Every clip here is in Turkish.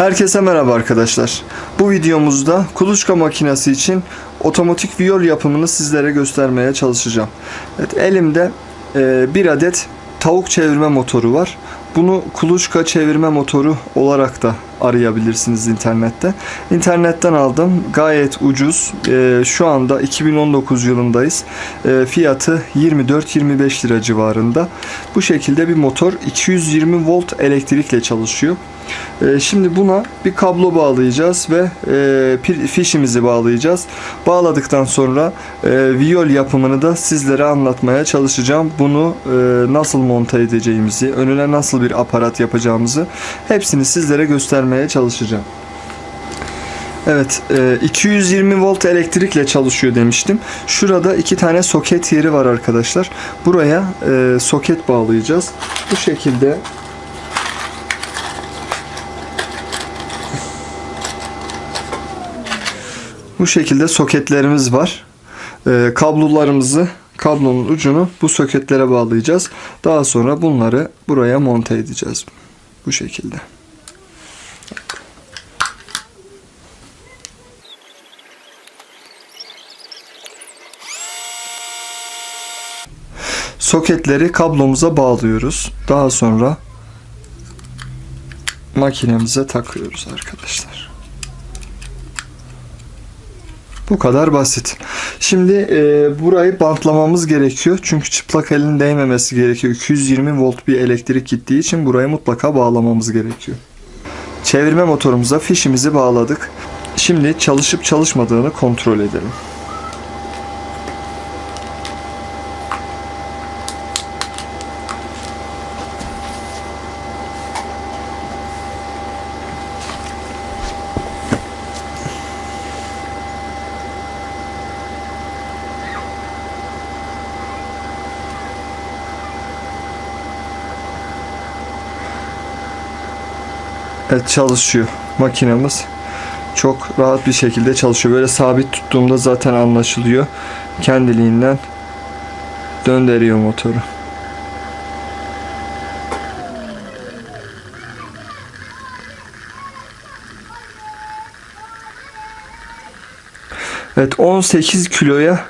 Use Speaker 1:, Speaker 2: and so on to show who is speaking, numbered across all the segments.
Speaker 1: Herkese merhaba arkadaşlar. Bu videomuzda kuluçka makinesi için otomatik viyol yapımını sizlere göstermeye çalışacağım. Evet, elimde e, bir adet tavuk çevirme motoru var. Bunu kuluçka çevirme motoru olarak da arayabilirsiniz internette. İnternetten aldım. Gayet ucuz. E, şu anda 2019 yılındayız. E, fiyatı 24-25 lira civarında. Bu şekilde bir motor 220 volt elektrikle çalışıyor. Ee, Şimdi buna bir kablo bağlayacağız ve e, fişimizi bağlayacağız. Bağladıktan sonra e, viyol yapımını da sizlere anlatmaya çalışacağım. Bunu e, nasıl monte edeceğimizi, önüne nasıl bir aparat yapacağımızı hepsini sizlere göstermeye çalışacağım. Evet, e, 220 volt elektrikle çalışıyor demiştim. Şurada iki tane soket yeri var arkadaşlar. Buraya e, soket bağlayacağız. Bu şekilde Bu şekilde soketlerimiz var. Ee, kablolarımızı kablonun ucunu bu soketlere bağlayacağız. Daha sonra bunları buraya monte edeceğiz. Bu şekilde. Soketleri kablomuza bağlıyoruz. Daha sonra makinemize takıyoruz arkadaşlar. Bu kadar basit. Şimdi e, burayı bantlamamız gerekiyor. Çünkü çıplak elin değmemesi gerekiyor. 220 volt bir elektrik gittiği için burayı mutlaka bağlamamız gerekiyor. Çevirme motorumuza fişimizi bağladık. Şimdi çalışıp çalışmadığını kontrol edelim. Evet çalışıyor makinemiz. Çok rahat bir şekilde çalışıyor. Böyle sabit tuttuğumda zaten anlaşılıyor. Kendiliğinden döndürüyor motoru. Evet 18 kiloya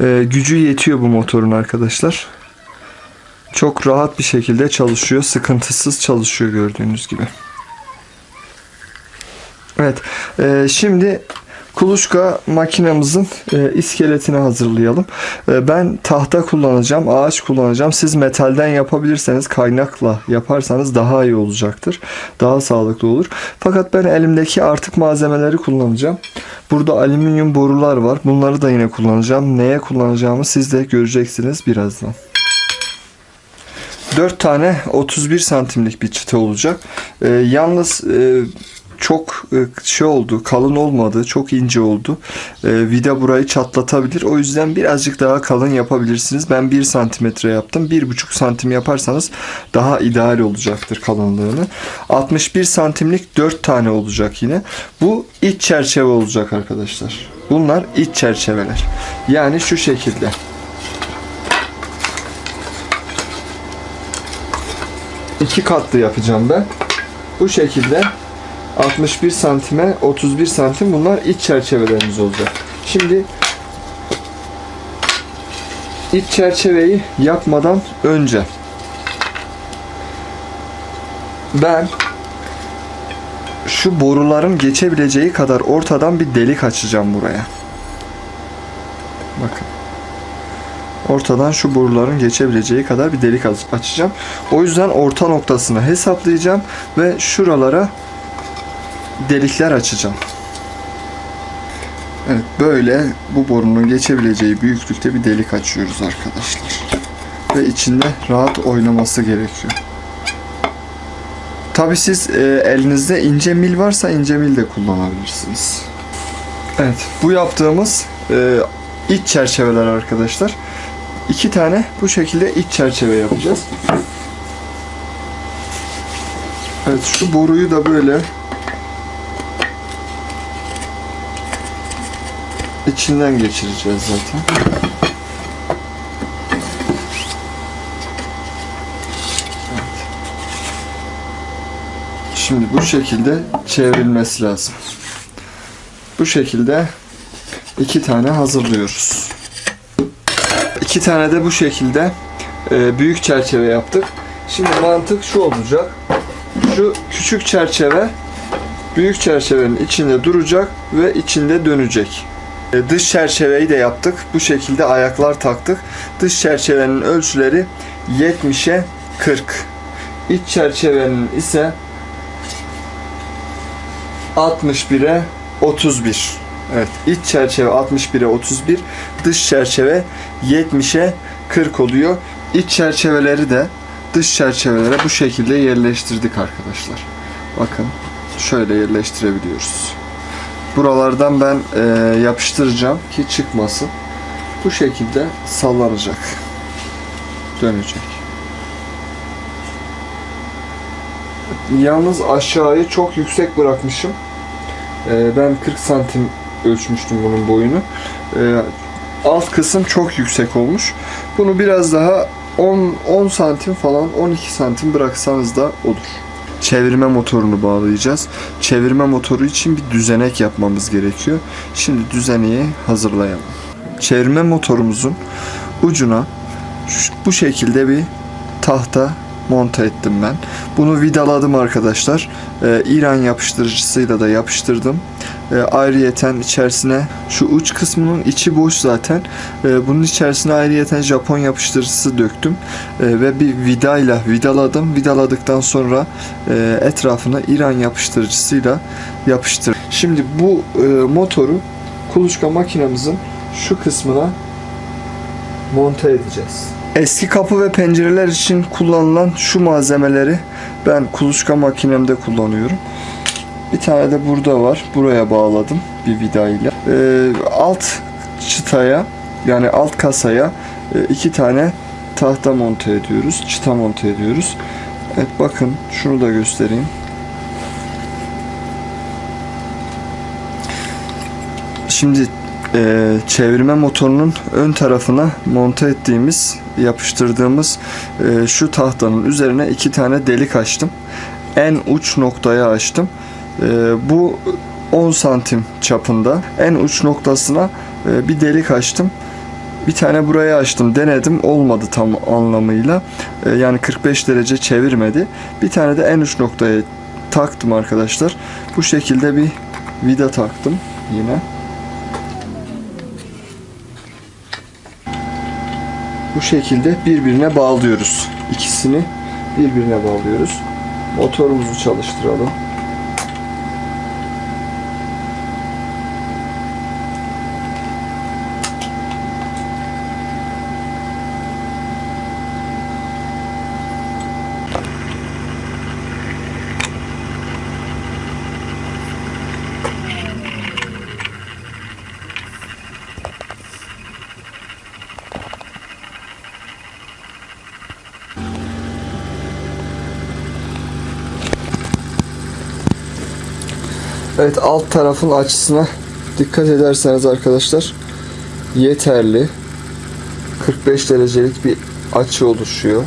Speaker 1: e, gücü yetiyor bu motorun arkadaşlar. Çok rahat bir şekilde çalışıyor. Sıkıntısız çalışıyor gördüğünüz gibi. Evet. e, şimdi kuluçka makinamızın e, iskeletini hazırlayalım. E, ben tahta kullanacağım, ağaç kullanacağım. Siz metalden yapabilirseniz kaynakla yaparsanız daha iyi olacaktır. Daha sağlıklı olur. Fakat ben elimdeki artık malzemeleri kullanacağım. Burada alüminyum borular var. Bunları da yine kullanacağım. Neye kullanacağımı siz de göreceksiniz birazdan. 4 tane 31 santimlik bir çıta olacak. E, yalnız e, çok e, şey oldu, kalın olmadı, çok ince oldu. E, vida burayı çatlatabilir. O yüzden birazcık daha kalın yapabilirsiniz. Ben 1 santimetre yaptım. 1,5 santim yaparsanız daha ideal olacaktır kalınlığını. 61 santimlik 4 tane olacak yine. Bu iç çerçeve olacak arkadaşlar. Bunlar iç çerçeveler. Yani şu şekilde. iki katlı yapacağım ben. Bu şekilde 61 santime 31 santim bunlar iç çerçevelerimiz olacak. Şimdi iç çerçeveyi yapmadan önce ben şu boruların geçebileceği kadar ortadan bir delik açacağım buraya. Bakın. Ortadan şu boruların geçebileceği kadar bir delik aç- açacağım. O yüzden orta noktasını hesaplayacağım ve şuralara delikler açacağım. Evet böyle bu borunun geçebileceği büyüklükte bir delik açıyoruz arkadaşlar. Ve içinde rahat oynaması gerekiyor. Tabi siz e, elinizde ince mil varsa ince mil de kullanabilirsiniz. Evet bu yaptığımız e, iç çerçeveler arkadaşlar. İki tane bu şekilde iç çerçeve yapacağız. Evet şu boruyu da böyle içinden geçireceğiz zaten. Şimdi bu şekilde çevrilmesi lazım. Bu şekilde iki tane hazırlıyoruz. İki tane de bu şekilde e, büyük çerçeve yaptık. Şimdi mantık şu olacak. Şu küçük çerçeve büyük çerçevenin içinde duracak ve içinde dönecek. E, Dış çerçeveyi de yaptık. Bu şekilde ayaklar taktık. Dış çerçevenin ölçüleri 70'e 40. İç çerçevenin ise 61'e 31. Evet, iç çerçeve 61'e 31, dış çerçeve 70'e 40 oluyor. İç çerçeveleri de dış çerçevelere bu şekilde yerleştirdik arkadaşlar. Bakın şöyle yerleştirebiliyoruz. Buralardan ben e, yapıştıracağım ki çıkmasın. Bu şekilde sallanacak. Dönecek. Yalnız aşağıyı çok yüksek bırakmışım. E, ben 40 santim ölçmüştüm bunun boyunu. E, alt kısım çok yüksek olmuş. Bunu biraz daha 10, 10 santim falan 12 santim bıraksanız da olur. Çevirme motorunu bağlayacağız. Çevirme motoru için bir düzenek yapmamız gerekiyor. Şimdi düzeneği hazırlayalım. Çevirme motorumuzun ucuna bu şekilde bir tahta monte ettim ben. Bunu vidaladım arkadaşlar. Ee, İran yapıştırıcısıyla da yapıştırdım. Ee, ayrıyeten içerisine şu uç kısmının içi boş zaten. Ee, bunun içerisine ayrıyeten Japon yapıştırıcısı döktüm. Ee, ve bir vidayla vidaladım. Vidaladıktan sonra e, etrafına İran yapıştırıcısıyla yapıştır. Şimdi bu e, motoru kuluçka makinamızın şu kısmına monte edeceğiz. Eski kapı ve pencereler için kullanılan şu malzemeleri ben kuluçka makinemde kullanıyorum. Bir tane de burada var. Buraya bağladım bir vida ile. Ee, alt çıtaya yani alt kasaya e, iki tane tahta monte ediyoruz. Çıta monte ediyoruz. Evet bakın şunu da göstereyim. Şimdi e, çevirme motorunun ön tarafına monte ettiğimiz, yapıştırdığımız e, şu tahtanın üzerine iki tane delik açtım. En uç noktaya açtım. E, bu 10 santim çapında. En uç noktasına e, bir delik açtım. Bir tane buraya açtım, denedim. Olmadı tam anlamıyla. E, yani 45 derece çevirmedi. Bir tane de en uç noktaya taktım arkadaşlar. Bu şekilde bir vida taktım yine. Bu şekilde birbirine bağlıyoruz. İkisini birbirine bağlıyoruz. Motorumuzu çalıştıralım. Evet alt tarafın açısına dikkat ederseniz arkadaşlar yeterli. 45 derecelik bir açı oluşuyor.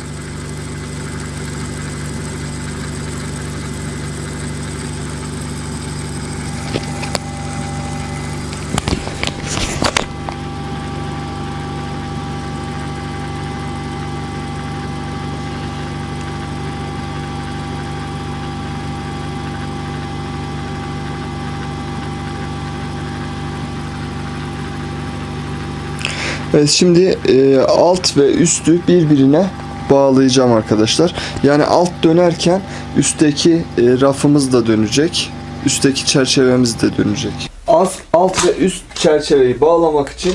Speaker 1: Evet şimdi e, alt ve üstü birbirine bağlayacağım arkadaşlar. Yani alt dönerken üstteki e, rafımız da dönecek. Üstteki çerçevemiz de dönecek. Alt, alt ve üst çerçeveyi bağlamak için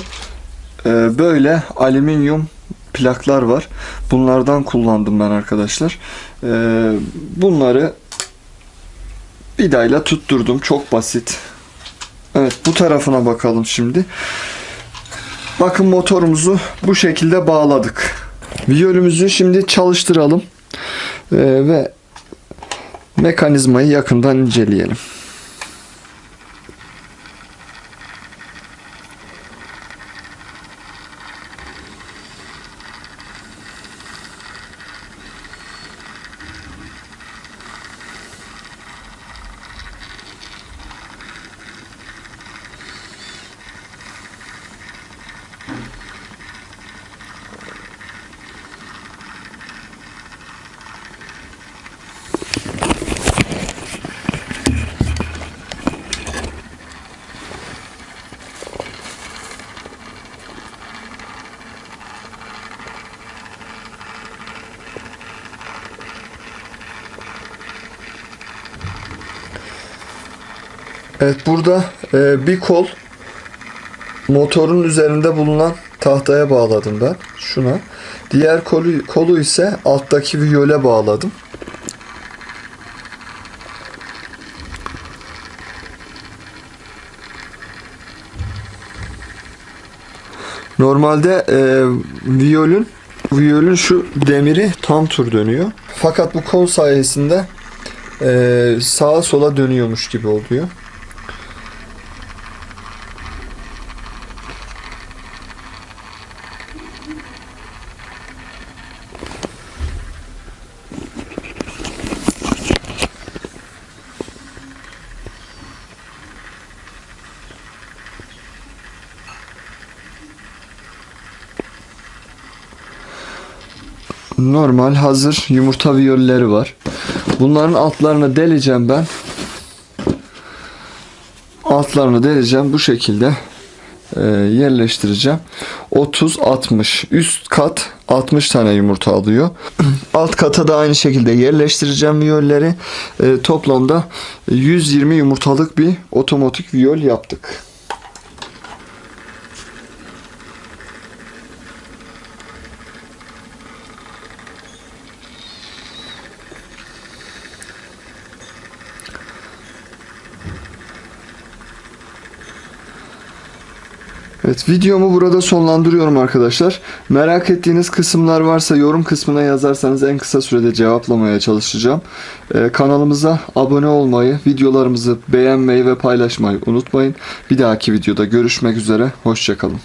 Speaker 1: e, böyle alüminyum plaklar var. Bunlardan kullandım ben arkadaşlar. E, bunları vidayla tutturdum. Çok basit. Evet bu tarafına bakalım şimdi. Bakın motorumuzu bu şekilde bağladık. Viyolümüzü şimdi çalıştıralım Ee, ve mekanizmayı yakından inceleyelim. Evet burada e, bir kol motorun üzerinde bulunan tahtaya bağladım ben şuna. Diğer kolu, kolu ise alttaki viyole bağladım. Normalde e, viyolün viyolün şu demiri tam tur dönüyor. Fakat bu kol sayesinde e, sağa sola dönüyormuş gibi oluyor. Normal hazır yumurta viyolleri var. Bunların altlarını deleceğim ben. Altlarını deleceğim bu şekilde e, yerleştireceğim. 30 60 üst kat 60 tane yumurta alıyor. Alt kata da aynı şekilde yerleştireceğim viyolleri. E, toplamda 120 yumurtalık bir otomatik viyol yaptık. Evet videomu burada sonlandırıyorum arkadaşlar. Merak ettiğiniz kısımlar varsa yorum kısmına yazarsanız en kısa sürede cevaplamaya çalışacağım. Ee, kanalımıza abone olmayı, videolarımızı beğenmeyi ve paylaşmayı unutmayın. Bir dahaki videoda görüşmek üzere. Hoşçakalın.